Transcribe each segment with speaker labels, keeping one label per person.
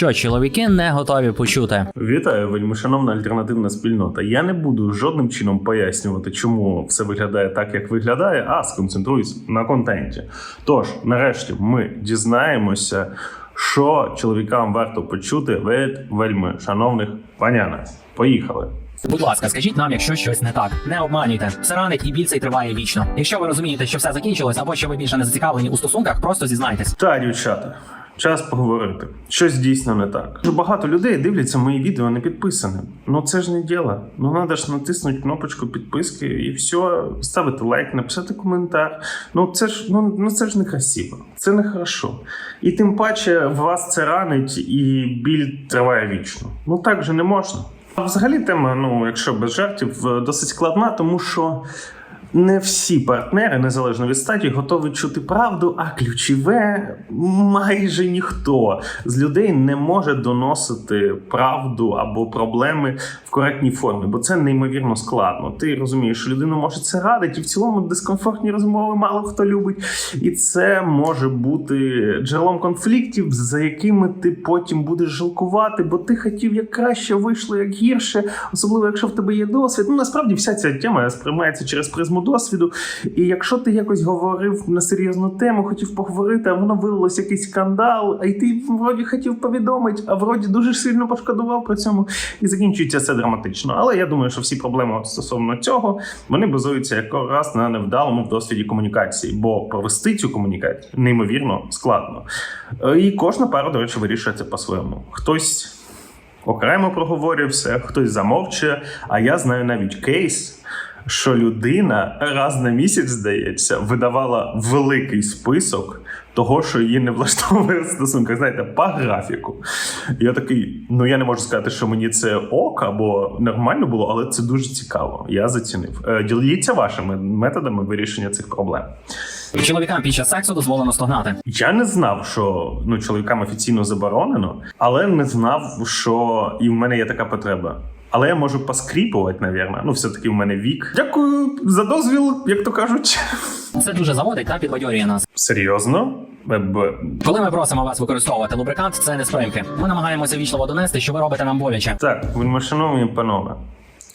Speaker 1: що чоловіки не готові почути.
Speaker 2: Вітаю, вельмишановна альтернативна спільнота. Я не буду жодним чином пояснювати, чому все виглядає так, як виглядає, а сконцентруюсь на контенті. Тож, нарешті, ми дізнаємося, що чоловікам варто почути від вельми шановних панянок. Поїхали.
Speaker 1: Будь ласка, скажіть нам, якщо щось не так. Не обманюйте. Все ранить і біль цей триває вічно. Якщо ви розумієте, що все закінчилось, або що ви більше не зацікавлені у стосунках, просто зізнайтесь.
Speaker 2: Та, дівчата, час поговорити. Щось дійсно не так. Дуже багато людей дивляться мої відео не підписані. Ну це ж не діло. Ну треба ж натиснути кнопочку підписки і все, ставити лайк, написати коментар. Ну це ж ну, ну це ж не красиво, це не хорошо. І тим паче вас це ранить і біль триває вічно. Ну так же не можна. А взагалі тема, ну якщо без жартів, е, досить складна, тому що. Не всі партнери, незалежно від статі, готові чути правду, а ключове майже ніхто з людей не може доносити правду або проблеми коректній формі, бо це неймовірно складно. Ти розумієш, що людина може це радити, і в цілому дискомфортні розмови мало хто любить. І це може бути джерелом конфліктів, за якими ти потім будеш жалкувати, бо ти хотів як краще, вийшло як гірше, особливо якщо в тебе є досвід. Ну насправді вся ця тема сприймається через призму досвіду. І якщо ти якось говорив на серйозну тему, хотів поговорити, а воно вилилось якийсь скандал, а й ти вроді хотів повідомити, а вроді дуже сильно пошкодував при цьому, і закінчується це драматично. Але я думаю, що всі проблеми стосовно цього вони базуються якраз на невдалому досвіді комунікації, бо провести цю комунікацію неймовірно складно. Е, І кожна пара, до речі, вирішує це по-своєму. Хтось окремо проговорює все, хтось замовчує. А я знаю навіть кейс. Що людина раз на місяць, здається, видавала великий список того, що її не влаштовує в стосунках, знаєте, по графіку. Я такий: ну я не можу сказати, що мені це ок або нормально було, але це дуже цікаво. Я зацінив. Е, Діліться вашими методами вирішення цих проблем.
Speaker 1: Чоловікам під час сексу дозволено стогнати.
Speaker 2: Я не знав, що ну чоловікам офіційно заборонено, але не знав, що і в мене є така потреба. Але я можу поскріпувати, навірно. Ну, все-таки в мене вік. Дякую за дозвіл, як то кажуть.
Speaker 1: Це дуже заводить та підбадьорює нас.
Speaker 2: Серйозно? Е, б-
Speaker 1: Коли ми просимо вас використовувати лубрикант, це не спримки. Ми намагаємося вічливо донести, що ви робите нам боляче.
Speaker 2: Так, вельмишановні панове,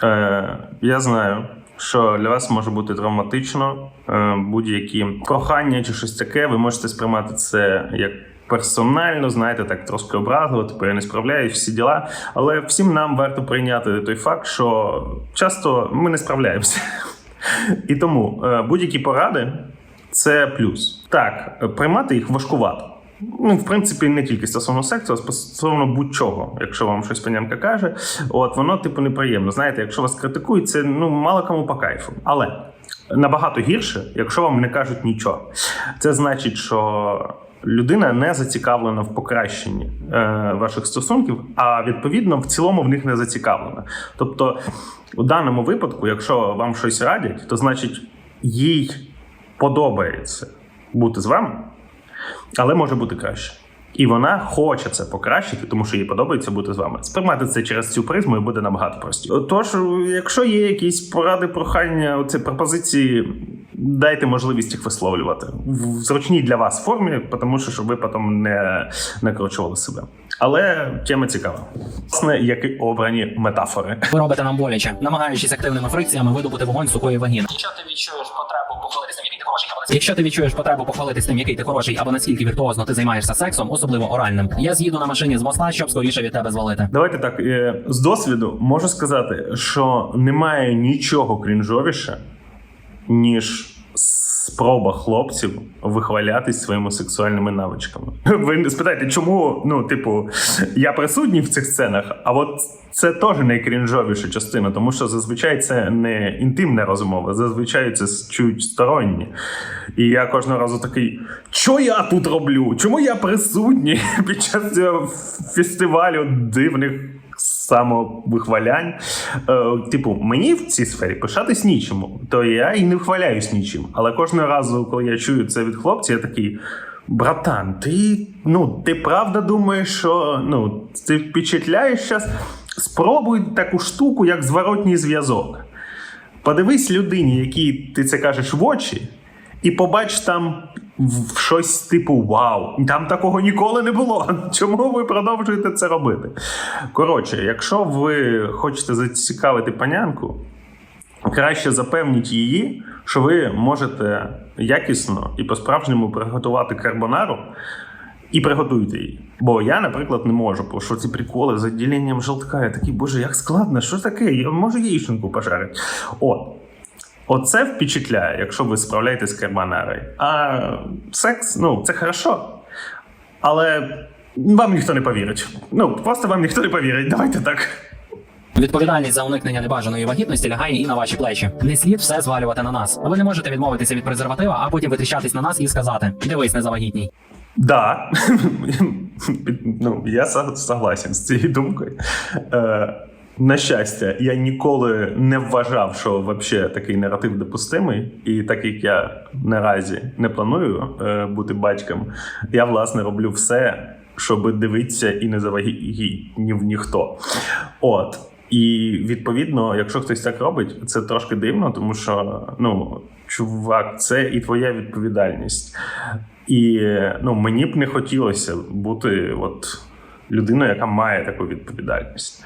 Speaker 2: е, я знаю, що для вас може бути травматично е, будь-які прохання чи щось таке. Ви можете сприймати це як. Персонально, знаєте, так трошки образливо, типу я не справляюсь, всі діла. Але всім нам варто прийняти той факт, що часто ми не справляємося. І тому е, будь-які поради це плюс. Так, приймати їх важкувато. Ну, в принципі, не тільки стосовно сексу, а стосовно будь-чого. Якщо вам щось панянка каже, от воно типу неприємно. Знаєте, якщо вас критикують, це ну мало кому по кайфу. Але набагато гірше, якщо вам не кажуть нічого. Це значить, що людина не зацікавлена в покращенні е, ваших стосунків, а відповідно в цілому в них не зацікавлена. Тобто, у даному випадку, якщо вам щось радять, то значить їй подобається бути з вами, але може бути краще. І вона хоче це покращити, тому що їй подобається бути з вами. Сприймати це через цю призму і буде набагато простіше. Тож, якщо є якісь поради, прохання, оці пропозиції, дайте можливість їх висловлювати в зручній для вас формі, тому що щоб ви потім не накручували себе. Але тема цікава. Власне, як і обрані метафори.
Speaker 1: Ви робите нам боляче, намагаючись активними фрикціями видобути вогонь сухої вагіни.
Speaker 3: Якщо ти відчуєш потребу
Speaker 1: Якщо ти відчуєш потребу похвалитись тим, який ти хороший, або наскільки віртуозно ти займаєшся сексом, особливо оральним, я з'їду на машині з моста, щоб скоріше від тебе звалити.
Speaker 2: Давайте так е, з досвіду можу сказати, що немає нічого крінжовіше, ніж спроба хлопців вихвалятись своїми сексуальними навичками. Ви спитаєте, чому ну, типу, я присутній в цих сценах, а от це теж найкрінжовіша частина, тому що зазвичай це не інтимна розмова, зазвичай це чуть сторонні. І я кожного разу такий: що я тут роблю? Чому я присутній під час цього фестивалю дивних самовихвалянь? Е, типу, мені в цій сфері пишатись нічому, то я і не вхваляюсь нічим. Але кожного разу, коли я чую це від хлопця, я такий. Братан, ти ну ти правда думаєш, що ну ти впечатляєш зараз? Спробуй таку штуку, як зворотній зв'язок. Подивись людині, якій ти це кажеш в очі, і побач там в щось типу Вау, там такого ніколи не було. Чому ви продовжуєте це робити? Коротше, якщо ви хочете зацікавити панянку, краще запевніть її, що ви можете якісно і по-справжньому приготувати карбонару. І приготуйте її. Бо я, наприклад, не можу, бо що ці приколи з відділенням желтка. Я такий, боже, як складно, що таке? Я можу яєчнику пожарити. От. Оце впечатляє, якщо ви справляєтесь з карбонарою. А секс, ну, це хорошо. Але вам ніхто не повірить. Ну, просто вам ніхто не повірить. Давайте так.
Speaker 1: Відповідальність за уникнення небажаної вагітності лягає і на ваші плечі. Не слід все звалювати на нас. Ви не можете відмовитися від презерватива, а потім витріщатись на нас і сказати: дивись, не завагітній.
Speaker 2: Да. ну, я согласен з цією думкою. На щастя, я ніколи не вважав, що вообще такий наратив допустимий, і так як я наразі не планую е, бути батьком, я власне роблю все, щоб дивитися і не завагітнів ніхто. От. І відповідно, якщо хтось так робить, це трошки дивно, тому що ну, чувак, це і твоя відповідальність. І ну, мені б не хотілося бути от людиною, яка має таку відповідальність.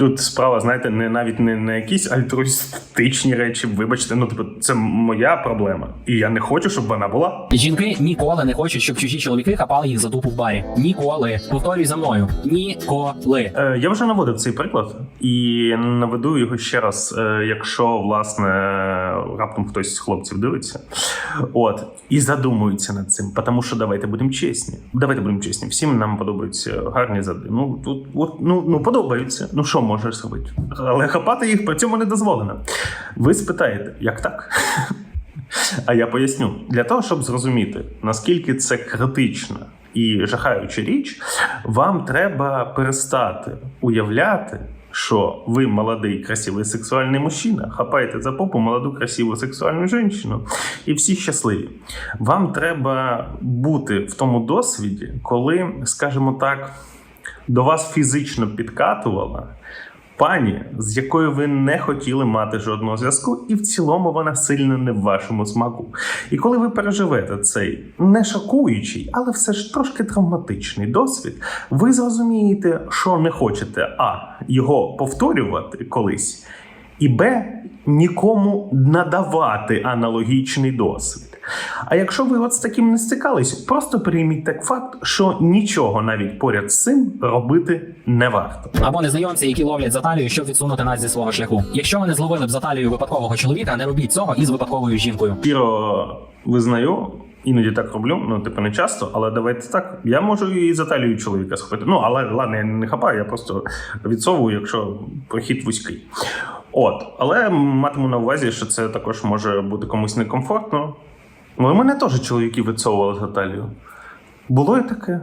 Speaker 2: Тут справа, знаєте, не навіть не на якісь альтруїстичні речі. Вибачте, ну типу, це моя проблема, і я не хочу, щоб вона була.
Speaker 1: Жінки ніколи не хочуть, щоб чужі чоловіки хапали їх за дупу в барі. Ніколи. Повторюй за мною. Ніколи.
Speaker 2: Е, я вже наводив цей приклад і наведу його ще раз, е, якщо власне раптом хтось з хлопців дивиться. От і задумується над цим, тому що давайте будемо чесні. Давайте будемо чесні. Всім нам подобаються гарні зади. Ну тут от, ну, ну подобаються. Ну що можеш зробити? Але хапати їх при цьому не дозволено. Ви спитаєте, як так? А я поясню для того, щоб зрозуміти, наскільки це критична і жахаюча річ, вам треба перестати уявляти, що ви молодий, красивий сексуальний мужчина, хапаєте за попу молоду, красиву сексуальну жінку, і всі щасливі. Вам треба бути в тому досвіді, коли, скажімо так, до вас фізично підкатувала пані, з якою ви не хотіли мати жодного зв'язку, і в цілому вона сильно не в вашому смаку. І коли ви переживете цей не шокуючий, але все ж трошки травматичний досвід, ви зрозумієте, що не хочете а його повторювати колись, і б нікому надавати аналогічний досвід. А якщо ви от з таким не стикались, просто прийміть так факт, що нічого навіть поряд з цим робити не варто.
Speaker 1: Або незнайомці, які ловлять за талію, щоб відсунути нас зі свого шляху. Якщо ви не зловили б за талію випадкового чоловіка, не робіть цього із випадковою жінкою.
Speaker 2: Щиро визнаю. Іноді так роблю, ну типу не часто, але давайте так. Я можу і за талію чоловіка схопити. Ну, але ладно, я не хапаю, я просто відсовую, якщо прохід вузький. От, але матиму на увазі, що це також може бути комусь некомфортно. Ну, і мене теж чоловіки відсовували за талію. Було і таке.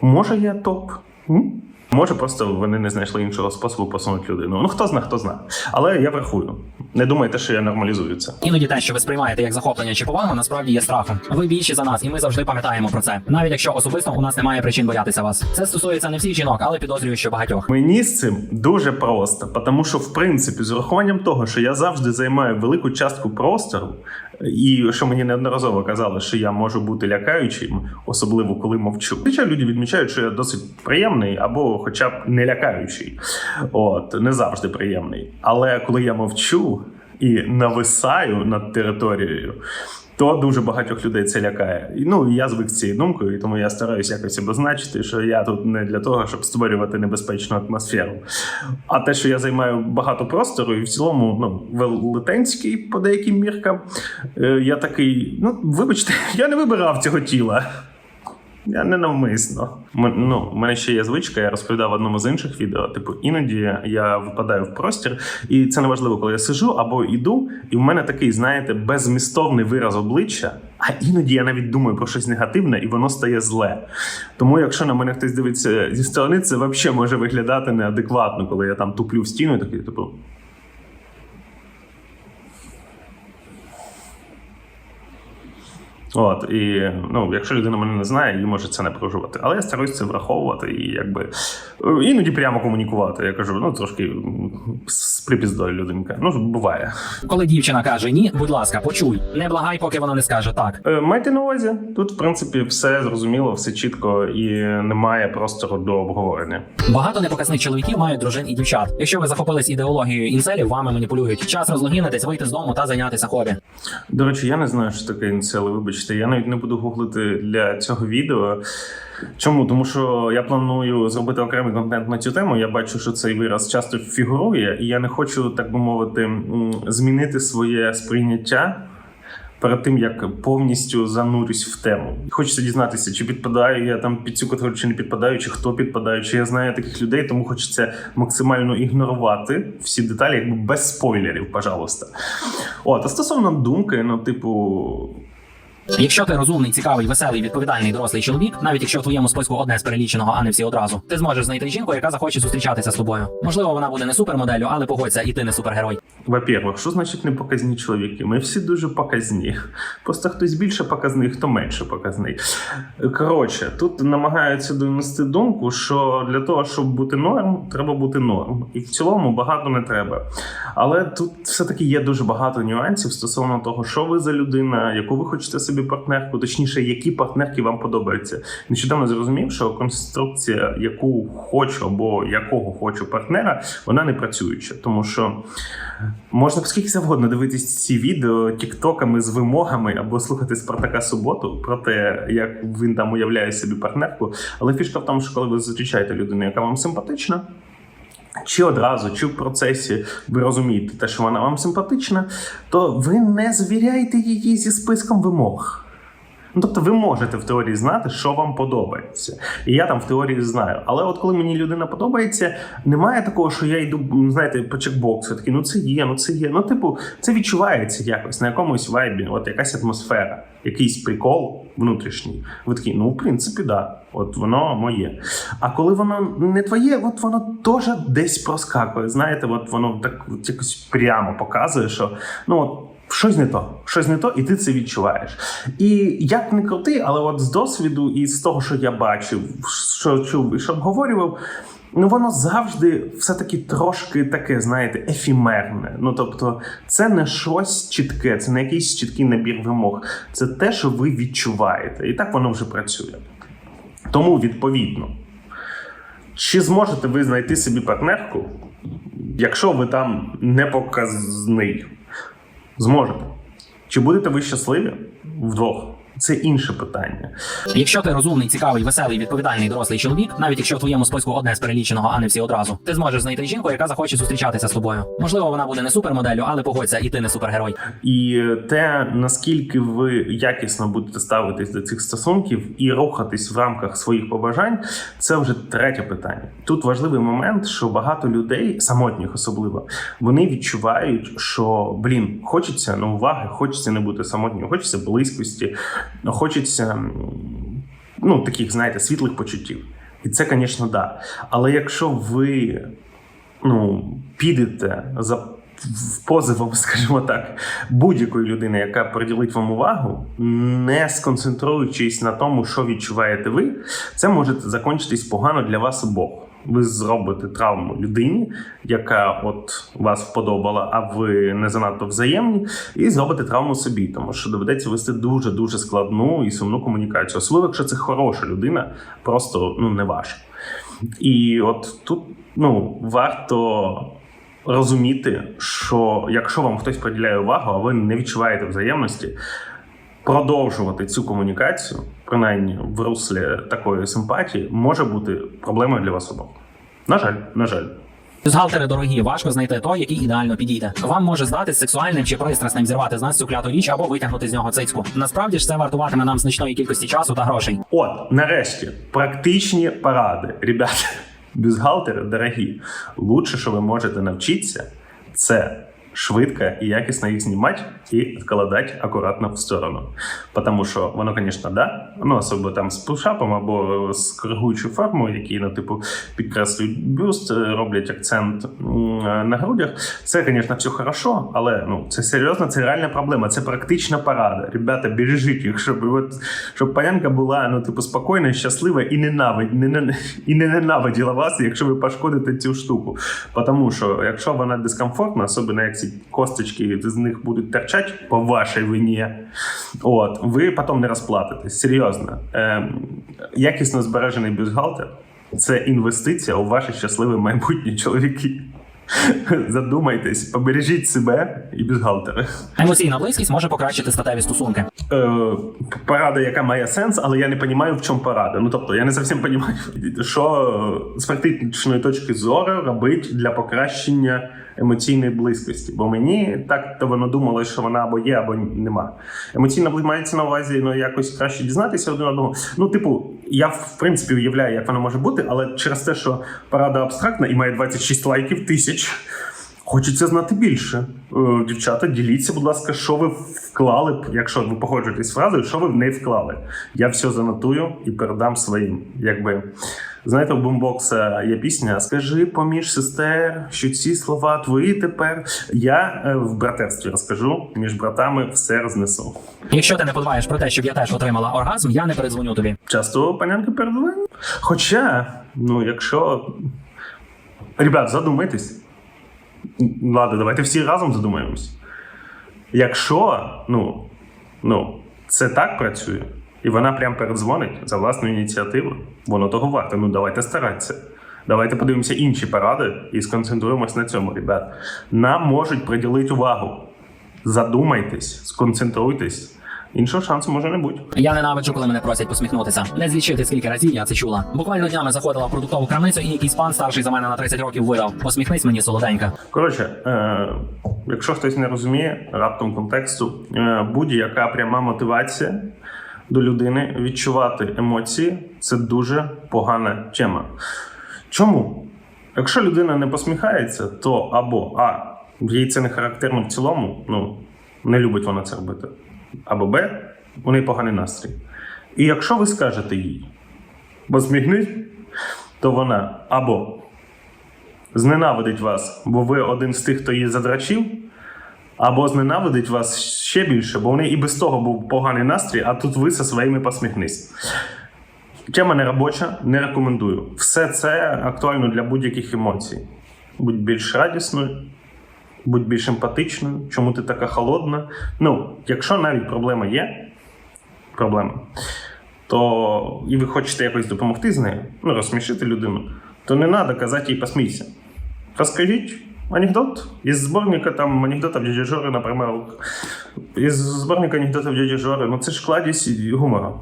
Speaker 2: Може, я топ. М? Може, просто вони не знайшли іншого способу посунути людину. Ну хто зна, хто зна. Але я врахую. Не думайте, що я нормалізую це.
Speaker 1: Іноді те, що ви сприймаєте як захоплення чи повагу, насправді є страхом. Ви більші за нас, і ми завжди пам'ятаємо про це. Навіть якщо особисто у нас немає причин боятися вас. Це стосується не всіх жінок, але підозрюю, що багатьох.
Speaker 2: Мені з цим дуже просто, тому що, в принципі, з урахуванням того, що я завжди займаю велику частку простору, і що мені неодноразово казали, що я можу бути лякаючим, особливо коли мовчу. Хоча люди відмічають, що я досить приємний або, хоча б не лякаючий, от не завжди приємний. Але коли я мовчу і нависаю над територією. То дуже багатьох людей це лякає. І, Ну я звик з цією думкою, і тому я стараюся якось обозначити, що я тут не для того, щоб створювати небезпечну атмосферу. А те, що я займаю багато простору, і в цілому ну, велетенський по деяким міркам, е, я такий, ну вибачте, я не вибирав цього тіла. Я не навмисно. М- ну, у мене ще є звичка, я розповідав в одному з інших відео. Типу, іноді я випадаю в простір, і це неважливо, коли я сижу або йду, і в мене такий, знаєте, беззмістовний вираз обличчя. А іноді я навіть думаю про щось негативне, і воно стає зле. Тому, якщо на мене хтось дивиться зі сторони, це взагалі може виглядати неадекватно, коли я там туплю в стіну, і такий, типу. От і ну, якщо людина мене не знає, їй може це не проживати. Але я стараюсь це враховувати і якби іноді прямо комунікувати. Я кажу, ну трошки з припіздою людинка. Ну буває.
Speaker 1: Коли дівчина каже ні, будь ласка, почуй. Не благай, поки вона не скаже так.
Speaker 2: Е, Майте на увазі, тут в принципі все зрозуміло, все чітко і немає простору до обговорення.
Speaker 1: Багато непоказних чоловіків мають дружин і дівчат. Якщо ви захопились ідеологією інселів, вами маніпулюють. Час розлогінитись, вийти з дому та зайнятися хобі.
Speaker 2: До речі, я не знаю, що таке інцели, вибачте. Я навіть не буду гуглити для цього відео. Чому? Тому що я планую зробити окремий контент на цю тему. Я бачу, що цей вираз часто фігурує, і я не хочу, так би мовити, змінити своє сприйняття. Перед тим як повністю занурюсь в тему, хочеться дізнатися, чи підпадаю я там під цю категорію, чи не підпадаю, чи хто підпадає, чи я знаю таких людей, тому хочеться максимально ігнорувати всі деталі, якби без спойлерів, пожалуйста. От, а стосовно думки, ну, типу,
Speaker 1: Якщо ти розумний, цікавий, веселий, відповідальний дорослий чоловік, навіть якщо в твоєму списку одне з переліченого, а не всі одразу, ти зможеш знайти жінку, яка захоче зустрічатися з тобою. Можливо, вона буде не супермоделлю, але погодься, і ти не супергерой.
Speaker 2: во-первых, що значить непоказні чоловіки? Ми всі дуже показні. Просто хтось більше показний, хто менше показний. Коротше, тут намагаються донести думку, що для того, щоб бути норм, треба бути норм. І в цілому багато не треба. Але тут все-таки є дуже багато нюансів стосовно того, що ви за людина, яку ви хочете собі партнерку, точніше, які партнерки вам подобаються. Нещодавно зрозумів, що конструкція, яку хочу або якого хочу партнера, вона не працююча, тому що. Можна скільки завгодно дивитись ці відео тіктоками з вимогами або слухати Спартака Суботу про те, як він там уявляє собі партнерку. Але фішка в тому, що коли ви зустрічаєте людину, яка вам симпатична. Чи одразу, чи в процесі ви розумієте те, що вона вам симпатична, то ви не звіряйте її зі списком вимог. Ну, тобто ви можете в теорії знати, що вам подобається. І я там в теорії знаю. Але от коли мені людина подобається, немає такого, що я йду, знаєте, по чекбоксу. Такий, ну це є, ну це є. Ну, типу, це відчувається якось на якомусь вайбі, от якась атмосфера, якийсь прикол внутрішній. Ви такі, ну, в принципі, да. От воно моє. А коли воно не твоє, от воно теж десь проскакує. Знаєте, от воно так от якось прямо показує, що ну от. Щось не то, щось не то, і ти це відчуваєш. І як не крути, але от з досвіду і з того, що я бачив, що чув і що обговорював, ну воно завжди все-таки трошки таке, знаєте, ефімерне. Ну тобто, це не щось чітке, це не якийсь чіткий набір вимог. Це те, що ви відчуваєте. І так воно вже працює. Тому відповідно. Чи зможете ви знайти собі партнерку, якщо ви там не показний? Зможете. Чи будете ви щасливі вдвох? Це інше питання.
Speaker 1: Якщо ти розумний, цікавий, веселий, відповідальний дорослий чоловік, навіть якщо в твоєму списку одне з переліченого, а не всі одразу, ти зможеш знайти жінку, яка захоче зустрічатися з тобою. Можливо, вона буде не супермоделлю, але погодься, і ти не супергерой.
Speaker 2: І те, наскільки ви якісно будете ставитись до цих стосунків і рухатись в рамках своїх побажань, це вже третє питання. Тут важливий момент, що багато людей, самотніх особливо, вони відчувають, що блін, хочеться ну, уваги, хочеться не бути самотнім, хочеться близькості, хочеться ну, таких, знаєте, світлих почуттів. І це, звісно, да. Але якщо ви ну, підете за позивом, скажімо так, будь-якої людини, яка приділить вам увагу, не сконцентруючись на тому, що відчуваєте ви, це може закінчитись погано для вас обох. Ви зробите травму людині, яка от вас вподобала, а ви не занадто взаємні, і зробите травму собі, тому що доведеться вести дуже дуже складну і сумну комунікацію. Особливо, якщо це хороша людина, просто ну не ваша. І от тут ну варто розуміти, що якщо вам хтось приділяє увагу, а ви не відчуваєте взаємності, продовжувати цю комунікацію, принаймні в руслі такої симпатії, може бути проблемою для вас обох. На жаль, на жаль.
Speaker 1: Бюзгалтери дорогі, важко знайти той, який ідеально підійде. Вам може здатись сексуальним чи пристрасним зірвати з нас цю кляту річ або витягнути з нього цицьку. Насправді ж це вартуватиме нам значної кількості часу та грошей.
Speaker 2: От, нарешті, практичні поради. Ребята, Бюзгалтери дорогі. Лучше, що ви можете навчитися, це швидко і якісно їх знімати і відкладати акуратно в сторону. Тому що воно, звісно, да, ну особливо там з пушапом або з коригуючою формою, які ну, типу підкреслюють бюст, е, роблять акцент на грудях. Це, звісно, все хорошо, але ну це серйозно, це реальна проблема. Це практична порада. Ребята, бережіть їх, щоб от, щоб панянка була ну, типу, спокійна, щаслива і ненавидь, не, не, і не ненавиділа вас, якщо ви пошкодите цю штуку. Тому що якщо вона дискомфортна, особливо як ці косточки з них будуть торчати по вашій вині, от, ви потім не розплатитесь. Серйозно. Ем, якісно збережений бюстгальтер – це інвестиція у ваші щасливі майбутні чоловіки. Задумайтесь, побережіть себе і бюстгальтери.
Speaker 1: Емоційна близькість може покращити статеві стосунки.
Speaker 2: Е, порада, яка має сенс, але я не розумію, в чому порада. Ну тобто, я не зовсім розумію, що з практичної точки зору робить для покращення емоційної близькості. Бо мені так то воно думало, що вона або є, або нема. Емоційна мається на увазі ну, якось краще дізнатися один одного. Ну, типу, я в принципі уявляю, як воно може бути, але через те, що порада абстрактна і має 26 лайків тисяч. Хочеться знати більше. Е, Дівчата, діліться, будь ласка, що ви вклали, якщо ви погоджуєтесь фразою, що ви в неї вклали. Я все занотую і передам своїм. Якби знаєте, у бумбокса є пісня Скажи поміж сестер, що ці слова твої тепер. Я е, в братерстві розкажу, між братами все рознесу.
Speaker 1: Якщо ти не подбаєш про те, щоб я теж отримала оргазм, я не передзвоню тобі.
Speaker 2: Часто панянки передавай. Хоча, ну, якщо. Ребят, задумайтесь. Ладно, давайте всі разом задумаємось. Якщо, ну, ну, це так працює, і вона прям передзвонить за власну ініціативу, воно того варте. Ну, давайте старатися. Давайте подивимося інші поради і сконцентруємось на цьому, ребят. Нам можуть приділити увагу. Задумайтесь, сконцентруйтесь. Іншого шансу може не бути.
Speaker 1: Я ненавиджу, коли мене просять посміхнутися. Не злічити, скільки разів я це чула. Буквально днями заходила в продуктову крамницю, і якийсь пан старший за мене на 30 років видав. Посміхнись мені, солоденька.
Speaker 2: Коротше, е, якщо хтось не розуміє раптом контексту, е, будь-яка пряма мотивація до людини відчувати емоції це дуже погана тема. Чому? Якщо людина не посміхається, то або А, їй це не характерно в цілому, ну не любить вона це робити, або Б, у неї поганий настрій. І якщо ви скажете їй посміхнись, то вона або зненавидить вас, бо ви один з тих, хто її задрачив, або зненавидить вас ще більше, бо в неї і без того був поганий настрій, а тут ви зі своїми посміхнись. Тема не робоча, не рекомендую. Все це актуально для будь-яких емоцій. Будь більш радісною, будь більш емпатичною, чому ти така холодна. Ну, якщо навіть проблема є, проблема, то і ви хочете якось допомогти з нею, ну, розсмішити людину, то не треба казати їй посмійся. Розкажіть анекдот із зборника там анекдотів дяді Жори, наприклад. Із зборника анекдотів дяді Жори, ну це ж кладість гумора.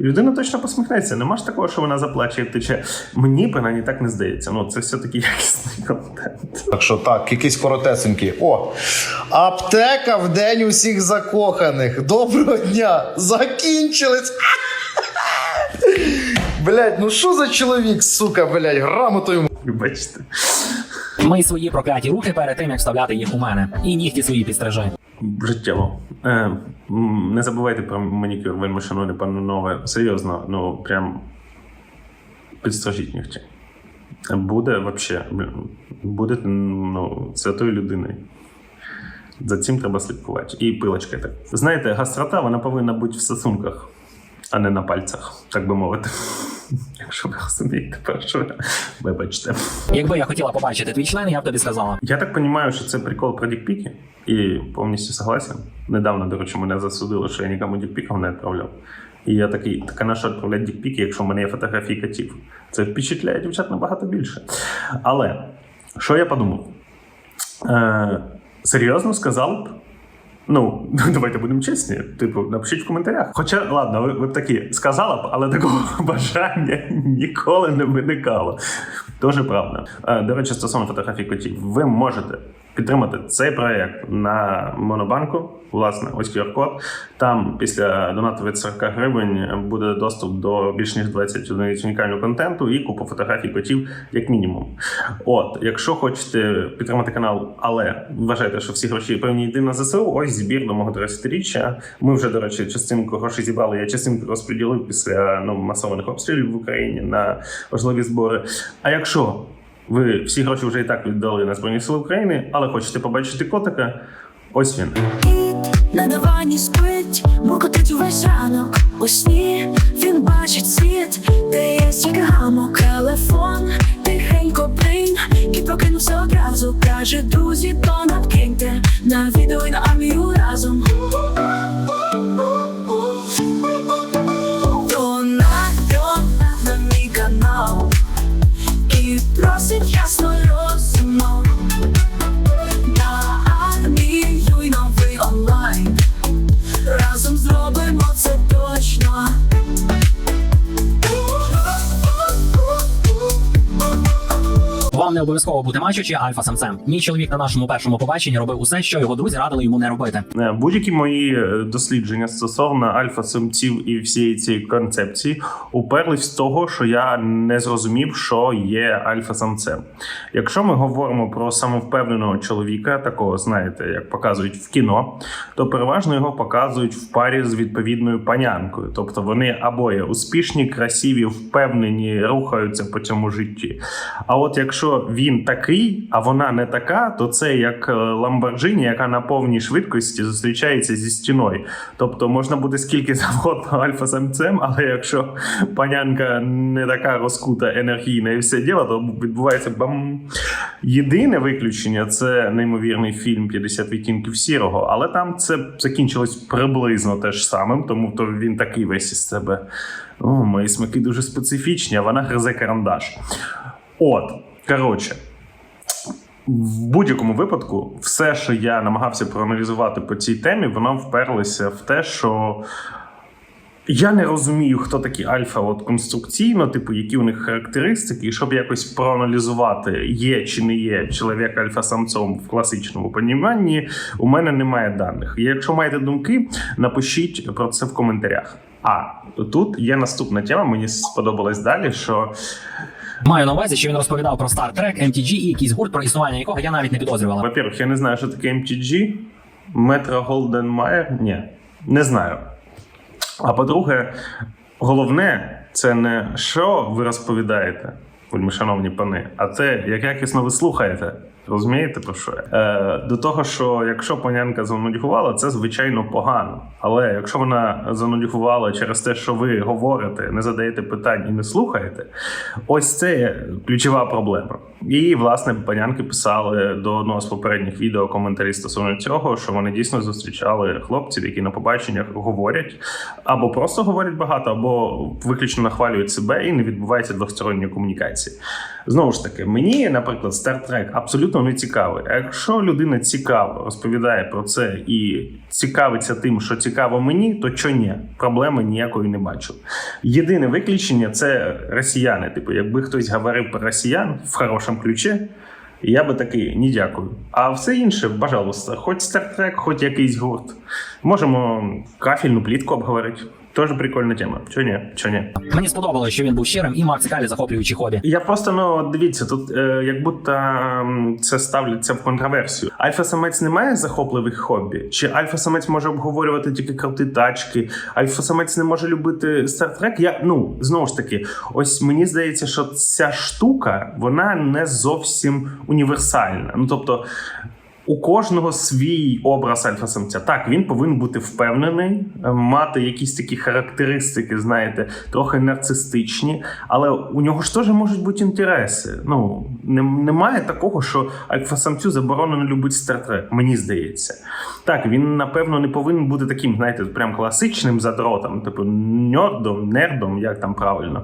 Speaker 2: Людина точно посміхнеться. Нема ж такого, що вона заплаче і втече. Мені принаймні так не здається. Ну, це все-таки якісний контент.
Speaker 4: Так що так, якийсь коротесенький. О! Аптека в день усіх закоханих. Доброго дня! Закінчились! Блять, ну що за чоловік, сука, блять, грамотою
Speaker 2: бачите.
Speaker 1: Мий свої прокляті руки перед тим, як вставляти їх у мене. І нігті свої підстрижи.
Speaker 2: Життєво. Е, не забувайте про манікюр, вельми шановне панове. Серйозно, ну прям підстрижіть нігті. Буде вообще, буде ну, святою людиною. За цим треба слідкувати. І пилочка так. Знаєте, гастрота вона повинна бути в стосунках, а не на пальцях, так би мовити. Якщо ви розумієте, про вибачте.
Speaker 1: Якби я хотіла побачити твій член, я б тобі сказала.
Speaker 2: Я так розумію, що це прикол про дікпіки, і повністю согласен. Недавно, до речі, мене засудили, що я нікому дікпіків не відправляв. І я такий, так а на що відправляти дікпіки, якщо в мене є фотографії котів? Це впечатляє дівчат набагато більше. Але що я подумав? Е, серйозно сказав б. Ну, давайте будемо чесні. Типу, напишіть в коментарях. Хоча, ладно, ви, ви б такі сказала б, але такого бажання ніколи не виникало. Дуже правда. Е, До речі, стосовно фотографій котів, ви можете підтримати цей проект на Монобанку. Власне, ось QR-код. Там після донату від 40 гривень буде доступ до більш ніж 20 одиниць унікального контенту і купу фотографій котів, як мінімум. От, якщо хочете підтримати канал, але вважаєте, що всі гроші повинні йти на ЗСУ, ось збір до мого 30-річчя. Ми вже, до речі, частинку грошей зібрали. Я частинку розподілив після ну, масованих обстрілів в Україні на важливі збори. А якщо ви всі гроші вже і так віддали на Збройні Сили України, але хочете побачити котика, ось він.
Speaker 5: На дивані спить, муркотить увесь ранок. У сні він бачить світ, де є стільки гамок. Телефон тихенько блин І прокинувся одразу. Каже, друзі,
Speaker 1: обов'язково бути мачо чи альфа-самцем. Мій чоловік на нашому першому побаченні робив усе, що його друзі радили йому не робити.
Speaker 2: Е, Будь-які мої е, дослідження стосовно альфа-самців і всієї цієї концепції уперлись в того, що я не зрозумів, що є альфа-самцем. Якщо ми говоримо про самовпевненого чоловіка, такого знаєте, як показують в кіно, то переважно його показують в парі з відповідною панянкою. Тобто вони або є успішні, красиві, впевнені, рухаються по цьому житті. А от якщо він такий, а вона не така, то це як е, Ламборджині, яка на повній швидкості зустрічається зі стіною. Тобто можна бути скільки завгодно альфа-самцем, але якщо панянка не така розкута, енергійна і все діло, то відбувається бам. Єдине виключення це неймовірний фільм «50 відтінків сірого, але там це закінчилось приблизно теж самим, тому то він такий весь із себе. О, мої смаки дуже специфічні, а вона гризе карандаш. От, коротше. В будь-якому випадку, все, що я намагався проаналізувати по цій темі, воно вперлося в те, що я не розумію, хто такі альфа от конструкційно, типу, які у них характеристики, і щоб якось проаналізувати, є чи не є чоловік альфа-самцом в класичному поніманні, у мене немає даних. Якщо маєте думки, напишіть про це в коментарях. А тут є наступна тема. Мені сподобалось далі, що
Speaker 1: Маю на увазі, що він розповідав про Star Trek, MTG і якийсь гурт, про існування якого я навіть не підозрювала.
Speaker 2: Во-первых, я не знаю, що таке MTG. Метро Голден Майер? Ні, не знаю. А по-друге, головне, це не що ви розповідаєте, вельми шановні пани, а те, як якісно ви слухаєте. Розумієте про що? Е, до того, що якщо панянка занудьгувала, це звичайно погано. Але якщо вона занудьгувала через те, що ви говорите, не задаєте питань і не слухаєте, ось це є ключова проблема. І власне панянки писали до одного з попередніх відео коментарі стосовно цього, що вони дійсно зустрічали хлопців, які на побаченнях говорять або просто говорять багато, або виключно нахвалюють себе і не відбувається двосторонньої комунікації. Знову ж таки, мені, наприклад, Star Trek абсолютно не цікавий. А якщо людина цікаво розповідає про це і цікавиться тим, що цікаво мені, то що ні, проблеми ніякої не бачу. Єдине виключення це росіяни. Типу, якби хтось говорив про росіян в хорошому ключі. Я би такий ні дякую. А все інше, пожалуйста, хоч Trek, хоч якийсь гурт. Можемо кафельну плітку обговорити. Теж прикольна тема. Чо ні? Чо ні?
Speaker 1: Мені сподобалось, що він був щирим і мав цікаві захоплюючі хобі.
Speaker 2: Я просто ну дивіться, тут е, як будто це ставляться в контроверсію. Альфа-самець не має захопливих хобі? Чи альфа-самець може обговорювати тільки крути тачки? Альфа-самець не може любити Trek? Я ну знову ж таки, ось мені здається, що ця штука вона не зовсім універсальна. Ну тобто. У кожного свій образ альфа-самця. Так, він повинен бути впевнений, е, мати якісь такі характеристики, знаєте, трохи нарцистичні, але у нього ж теж можуть бути інтереси. Ну, немає такого, що альфа-самцю заборонено Star Trek, мені здається. Так, він, напевно, не повинен бути таким, знаєте, прям класичним задротом, типу ньордом, нердом, як там правильно.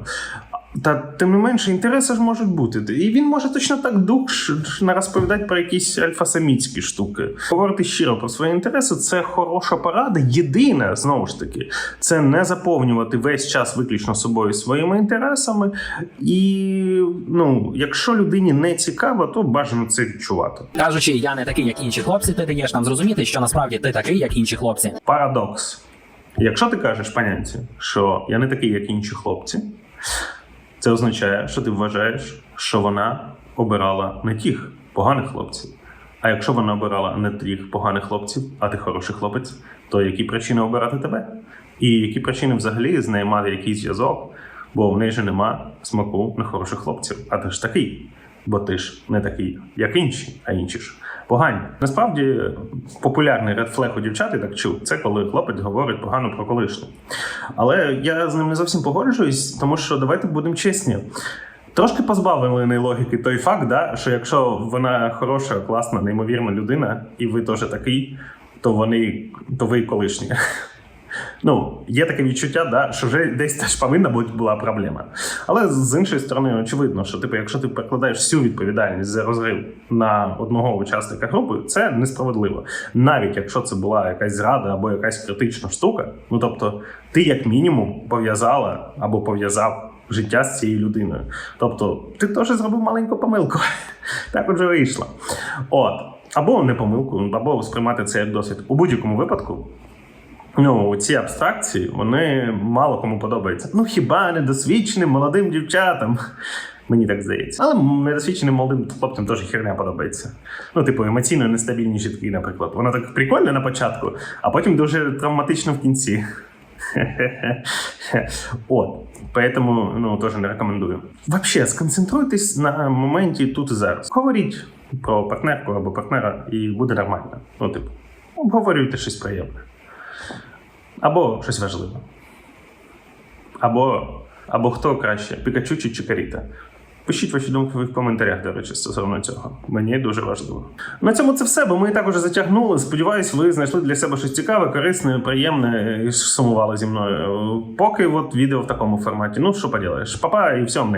Speaker 2: Та тим не менше, інтереси ж можуть бути. І він може точно так душ розповідати про якісь альфасамітські штуки. Говорити щиро про свої інтереси це хороша порада. Єдине, знову ж таки, це не заповнювати весь час виключно собою своїми інтересами. І ну, якщо людині не цікаво, то бажано це відчувати.
Speaker 1: Кажучи, я не такий, як інші хлопці, ти даєш нам зрозуміти, що насправді ти такий, як інші хлопці.
Speaker 2: Парадокс. Якщо ти кажеш панянці, що я не такий, як інші хлопці, це означає, що ти вважаєш, що вона обирала не тих поганих хлопців. А якщо вона обирала не тих поганих хлопців, а ти хороший хлопець, то які причини обирати тебе? І які причини взагалі з нею мати якийсь зв'язок? Бо в неї же нема смаку на хороших хлопців, а ти ж такий. Бо ти ж не такий, як інші, а інші ж погані. Насправді популярний редфлег у дівчат, я так чув, це коли хлопець говорить погано про колишню. Але я з ним не зовсім погоджуюсь, тому що давайте будемо чесні. Трошки позбавлений логіки той факт, да, що якщо вона хороша, класна, неймовірна людина, і ви теж такий, то вони то ви колишні. Ну, є таке відчуття, да, що вже десь теж повинна бути була проблема. Але з іншої сторони, очевидно, що типу, якщо ти перекладаєш всю відповідальність за розрив на одного учасника групи, це несправедливо. Навіть якщо це була якась зрада або якась критична штука, ну тобто, ти як мінімум пов'язала або пов'язав життя з цією людиною. Тобто, ти теж зробив маленьку помилку. Так от вийшло. От. Або не помилку, або сприймати це як досвід. У будь-якому випадку. Ну, ці абстракції, вони мало кому подобаються. Ну хіба недосвідченим молодим дівчатам? Мені так здається. Але недосвідченим молодим хлопцям теж херня подобається. Ну, типу, емоційно нестабільні жінки, наприклад. Воно так прикольно на початку, а потім дуже травматично в кінці. От. Поэтому, ну, теж не рекомендую. Вообще, сконцентруйтесь на моменті тут і зараз. Говоріть про партнерку або партнера, і буде нормально. Ну, типу, обговорюйте щось приємне. Або щось важливе. Або, або хто краще, Пікачу чи Чикаріта. Пишіть ваші думки в коментарях, до речі, стосовно цього. Мені дуже важливо. На цьому це все, бо ми так уже затягнули. Сподіваюсь, ви знайшли для себе щось цікаве, корисне, приємне і сумували зі мною. Поки от відео в такому форматі. Ну, що поділаєш, папа і всьому.